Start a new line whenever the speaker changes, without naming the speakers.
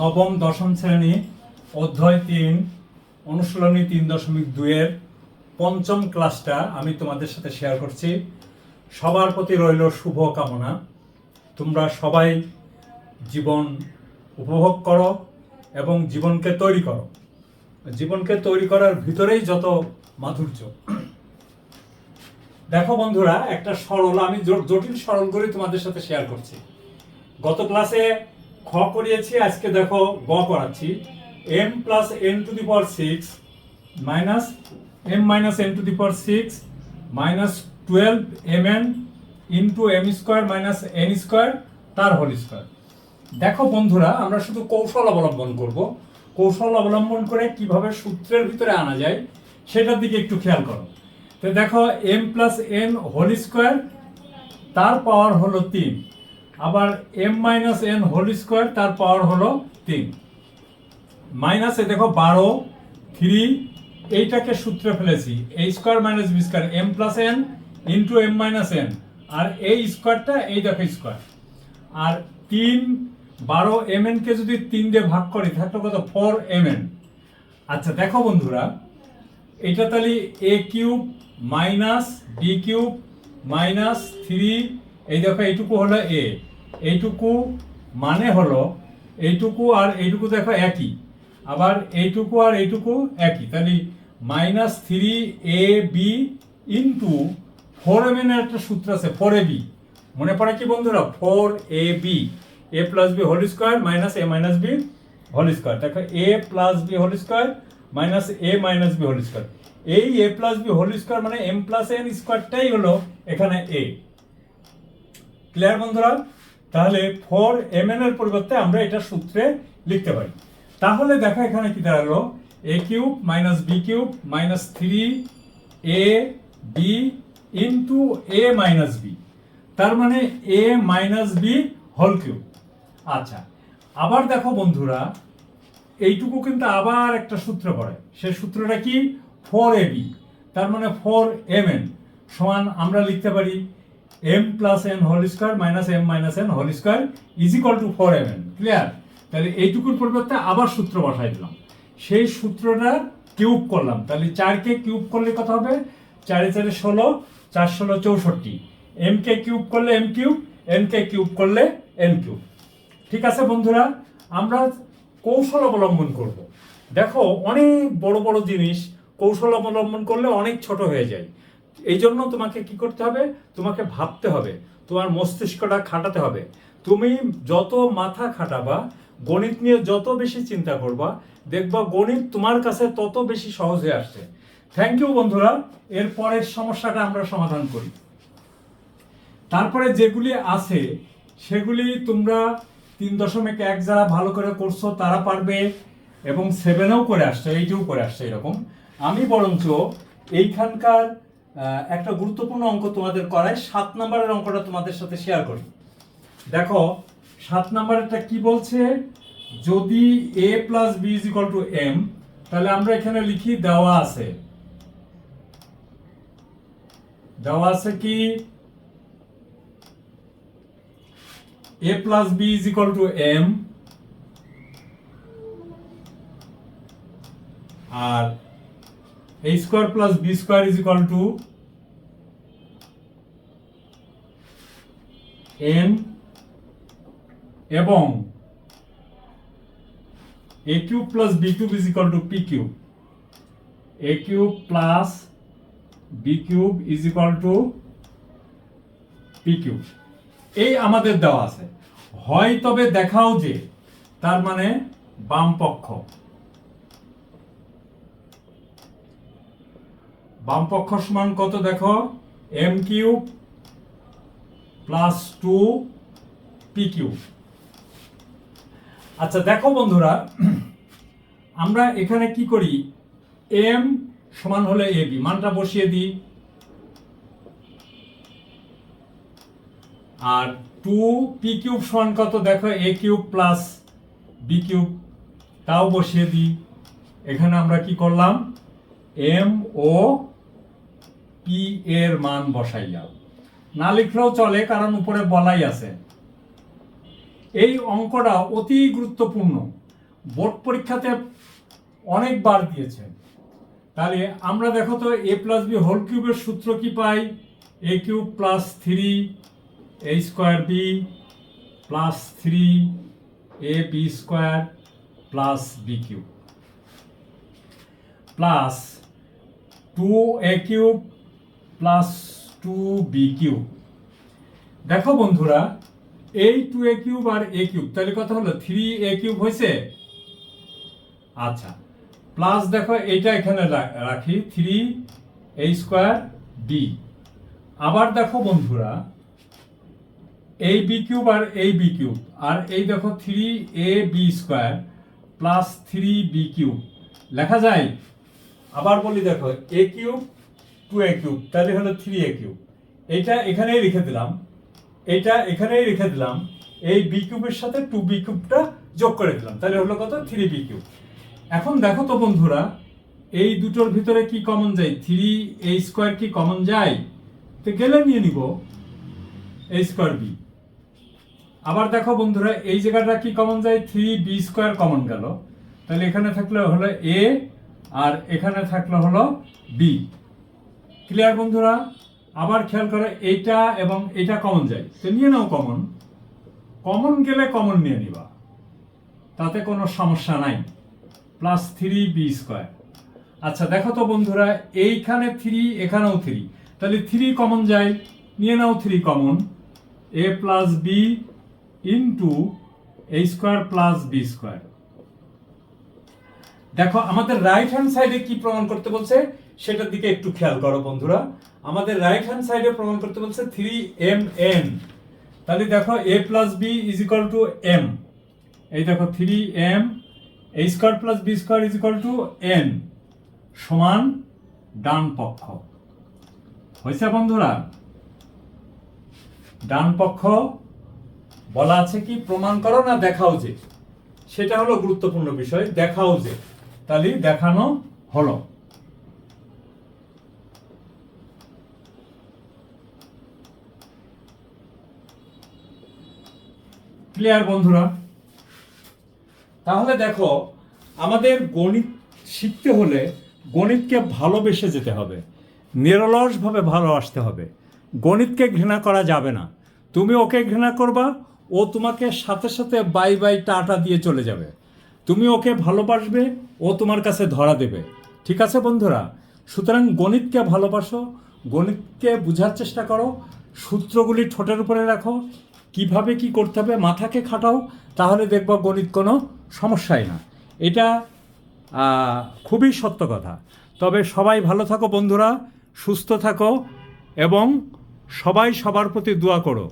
নবম, দশম শ্রেণি, অধ্যায় তিন, অনুশীলনী তিন দশমিক দুইয়ের পঞ্চম ক্লাসটা আমি তোমাদের সাথে শেয়ার করছি। সবার প্রতি রইল শুভ কামনা তোমরা সবাই জীবন উপভোগ করো এবং জীবনকে তৈরি করো। জীবনকে তৈরি করার ভিতরেই যত মাধুর্য। দেখো বন্ধুরা, একটা সরল, আমি জটিল সরল করে তোমাদের সাথে শেয়ার করছি। গত ক্লাসে খ করিয়েছি, আজকে দেখো গ করাচ্ছি। M plus N to the power six minus M minus N to the power six minus twelve M N into M square minus N square তার হোল স্কোয়ার দেখো বন্ধুরা, আমরা শুধু কৌশল অবলম্বন করব। কৌশল অবলম্বন করে কীভাবে সূত্রের ভিতরে আনা যায়, সেটার দিকে একটু খেয়াল করো। তো দেখো M plus N whole square তার পাওয়ার হলো তিন। আবার M minus N whole square তার পাওয়ার হলো তিন। মাইনাসে দেখো বারো থ্রি এইটাকে সূত্রে ফেলেছি। A square minus B square M plus N into M minus N আর এই স্কোয়ারটা এই দেখো স্কোয়ার আর তিন, বারো এম এন কে যদি তিন দিয়ে ভাগ করি থাকল কত? ফোর এম এন আচ্ছা দেখো বন্ধুরা, এটা তাহলে A cube minus B cube minus three এই দেখো এইটুকু হলো এ এইটুকু মানে হলো এইটুকু আর এইটুকু দেখো একই। আবার এইটুকু আর এইটুকু একই। তাহলে minus three A B into four M এর একটা সূত্র আছে ফোর এ বি মনে পড়ে কি বন্ধুরা? Four A B A plus B whole square minus A minus B whole square দেখো A plus B whole square minus A minus B whole square এই A plus B whole square মানে M plus N স্কোয়ারটাই হলো এখানে এ clear বন্ধুরা? তাহলে four M এর পরিবর্তে আমরা এটা সূত্রে লিখতে পারি। তাহলে দেখো এখানে কি দাঁড়াল? A cube minus B cube minus three A B into A minus B তার মানে A minus B whole cube আচ্ছা আবার দেখো বন্ধুরা, এইটুকু কিন্তু আবার একটা সূত্র পড়ে। সে সূত্রটা কি? ফোর এ বি তার মানে ফোর এম এন সমান আমরা লিখতে পারি M plus N whole square minus M minus N whole square is equal to four M N clear তাহলে এইটুকুর পরিবর্তে আবার সূত্র বসাই দিলাম। সেই সূত্রটা কিউব করলাম। তাহলে চারকে কিউব করলে কত হবে? চারে চারে ষোলো, চার ষোলো চৌষট্টি। এম কে কিউব করলে এম কিউব এন কে কিউব করলে এন কিউব ঠিক আছে বন্ধুরা? আমরা কৌশল অবলম্বন করব। দেখো, অনেক বড় বড় জিনিস কৌশল অবলম্বন করলে অনেক ছোট হয়ে যায়। এই জন্য তোমাকে কি করতে হবে? তোমাকে ভাবতে হবে। তোমার মস্তিষ্কটা খাটাতে হবে। তুমি যত মাথা খাটাবা, গণিত নিয়ে যত বেশি চিন্তা করবা, দেখবা গণিত তোমার কাছে তত বেশি সহজ হয়ে আসছে। থ্যাংক ইউ বন্ধুরা। এর পরের সমস্যাটা আমরা সমাধান করি। তারপরে যেগুলি আছে, সেগুলি তোমরা তিন দশমিক এক যারা ভালো করে করছ, তারা পারবে এবং সেভেনেও করে আসছে এইটিও করে আসছে এরকম। আমি বরঞ্চ এইখানকার একটা গুরুত্বপূর্ণ অঙ্ক তোমাদের করায় সাত নম্বরের অঙ্কটা তোমাদের সাথে শেয়ার করি। দেখো, সাত নম্বরেরটা কি বলছে? যদি A plus B is equal to M তাহলে আমরা এখানে লিখি দেওয়া আছে। দেওয়া আছে কি? A plus b is equal to m, R a square plus b square is equal to n এবং a cube plus b cube is equal to p cube a cube plus b cube is equal to p cube এই আমাদের দেওয়া আছে হয় তবে দেখাও যে তার মানে বাম পক্ষ বাম পক্ষ সমান কত দেখো? M cube plus two P cube আচ্ছা দেখো বন্ধুরা, আমরা এখানে কি করি? এম সমান হলে এ বি মানটা বসিয়ে দিই। আর টু পি কিউব সমান কত দেখো? A cube plus B cube তাও বসিয়ে দিই। এখানে আমরা কি করলাম? এম ও পি এর মান বসাইলাম না লিখলেও চলে, কারণ উপরে বলাই আছে। এই অঙ্কটা অতি গুরুত্বপূর্ণ। বোর্ড পরীক্ষাতে অনেকবার দিয়েছে। তাহলে আমরা দেখো তো, এ প্লাস বি হোল কিউবের সূত্র কি পাই? A cube plus three, A square B plus three, A B square plus B cube. Plus two A cube plus two B cube দেখো বন্ধুরা, এই টু এ কিউব আর এ কিউব তাহলে কথা হলো থ্রি এ কিউব হয়েছে? আচ্ছা প্লাস দেখো, এইটা এখানে রাখি থ্রি এ স্কোয়ার বি আবার দেখো বন্ধুরা, এই বি কিউব আর এই বি কিউব আর এই দেখো three A B square plus three B cube লেখা যায়? আবার বলি দেখো A cube two A cube তাহলে হলো থ্রি এ কিউব এইটা এখানেই রেখে দিলাম। এইটা এখানেই রেখে দিলাম। এই বি কিউবের সাথে টু বি কিউবটা যোগ করে দিলাম। তাহলে হলো কত? থ্রি বি কিউব এখন দেখো তো বন্ধুরা, এই দুটোর ভিতরে কি কমন যায়? থ্রি এ স্কোয়ার কি কমন যায়? তো গেলে নিয়ে নিব এ স্কোয়ার বি আবার দেখো বন্ধুরা, এই জায়গাটা কি কমন যায়? থ্রি বি স্কোয়ার কমন গেল। তাহলে এখানে থাকলে হলো এ আর এখানে থাকলে হলো বি ক্লিয়ার বন্ধুরা? আবার খেয়াল করো, এইটা এবং এটা কমন যায়। তো নিয়ে নাও কমন কমন গেলে কমন নিয়ে নিবা। তাতে কোনো সমস্যা নাই। প্লাস থ্রি বি স্কোয়ার আচ্ছা দেখো তো বন্ধুরা, এইখানে থ্রি এখানেও থ্রি তাহলে থ্রি কমন যায়। নিয়ে নাও three common A plus B into A square plus B square দেখো, আমাদের রাইট হ্যান্ড সাইডে কি প্রমাণ করতে বলছে? সেটার দিকে একটু খেয়াল করো বন্ধুরা। আমাদের রাইট হ্যান্ড সাইডে প্রমাণ করতে বলছে থ্রি এম এন তাহলে দেখো A plus B is equal to M এই দেখো three M A square plus B square is equal to N সমান ডান পক্ষ। হয়েছে বন্ধুরা? ডান পক্ষ বলা আছে কি? প্রমাণ করো না দেখাও যে। সেটা হলো গুরুত্বপূর্ণ বিষয়, দেখাও যে। তাহলে দেখানো হলো। ক্লিয়ার বন্ধুরা, তাহলে দেখো, আমাদের গণিত শিখতে হলে গণিতকে ভালোবেসে যেতে হবে। নিরলসভাবে ভালোবাসতে হবে। গণিতকে ঘৃণা করা যাবে না। তুমি ওকে ঘৃণা করবা, ও তোমাকে সাথে সাথে বাই বাই টাটা দিয়ে চলে যাবে। তুমি ওকে ভালোবাসবে, ও তোমার কাছে ধরা দেবে। ঠিক আছে বন্ধুরা? সুতরাং গণিতকে ভালোবাসো, গণিতকে বোঝার চেষ্টা করো, সূত্রগুলি ঠোঁটের উপরে রাখো কীভাবে কি করতে হবে, মাথাকে খাটাও, তাহলে দেখব গণিত কোনো সমস্যাই না। এটা খুবই সত্য কথা। তবে সবাই ভালো থাকো বন্ধুরা, সুস্থ থাকো এবং সবাই সবার প্রতি দোয়া করো।